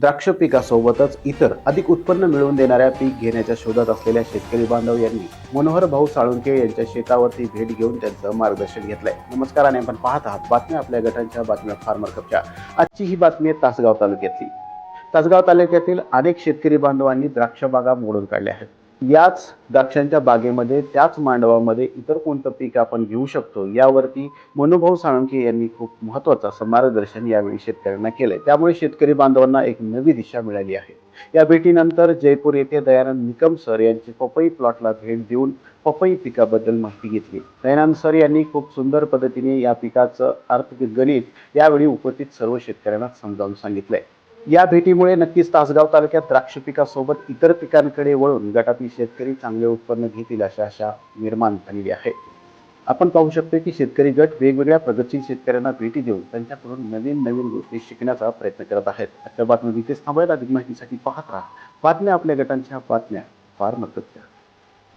द्राक्ष पिकासोबतच इतर अधिक उत्पन्न मिळवून देणाऱ्या पीक घेण्याच्या शोधात असलेल्या शेतकरी बांधव यांनी मनोहर भाऊ साळुंके यांच्या शेतावरती भेट घेऊन त्यांचं मार्गदर्शन घेतलंय. नमस्कार आणि आपण पाहत आहात बातम्या आपल्या गटांच्या बातम्या फार्मर कपच्या. आजची ही बातमी आहे तासगाव तालुक्यातली. तासगाव तालुक्यातील अनेक शेतकरी बांधवांनी द्राक्ष बागा मोडून काढल्या आहेत. याच द्राक्षांच्या बागेमध्ये त्याच मांडवामध्ये इतर कोणतं पीक आपण घेऊ शकतो यावरती मनोभाऊ साळुंके यांनी खूप महत्वाचं असं मार्गदर्शन यावेळी शेतकऱ्यांना केलंय. त्यामुळे शेतकरी बांधवांना एक नवी दिशा मिळाली आहे. या भेटीनंतर जयपूर येथे दयानंद निकम सर यांची पपई प्लॉटला भेट देऊन पपई पिकाबद्दल माहिती घेतली. दयानंद सर यांनी खूप सुंदर पद्धतीने या पिकाचं आर्थिक गणित यावेळी उपस्थित सर्व शेतकऱ्यांना समजावून सांगितलंय. या भेटीमुळे नक्कीच तासगाव तालुक्यात द्राक्ष पिकासोबत इतर पिकांकडे वळून गटातील शेतकरी चांगले उत्पन्न घेतील अशा आशा निर्माण झालेली आहे. आपण पाहू शकतो की शेतकरी गट वेगवेगळ्या प्रगतशील शेतकऱ्यांना भेटी देऊन त्यांच्याकडून नवीन नवीन गोष्टी शिकण्याचा प्रयत्न करत आहेत. अशा बातम्या इथेच थांबायला अधिक माहितीसाठी पाहत राहा. बातम्या आपल्या गटांच्या बातम्या फार महत्त्वाच्या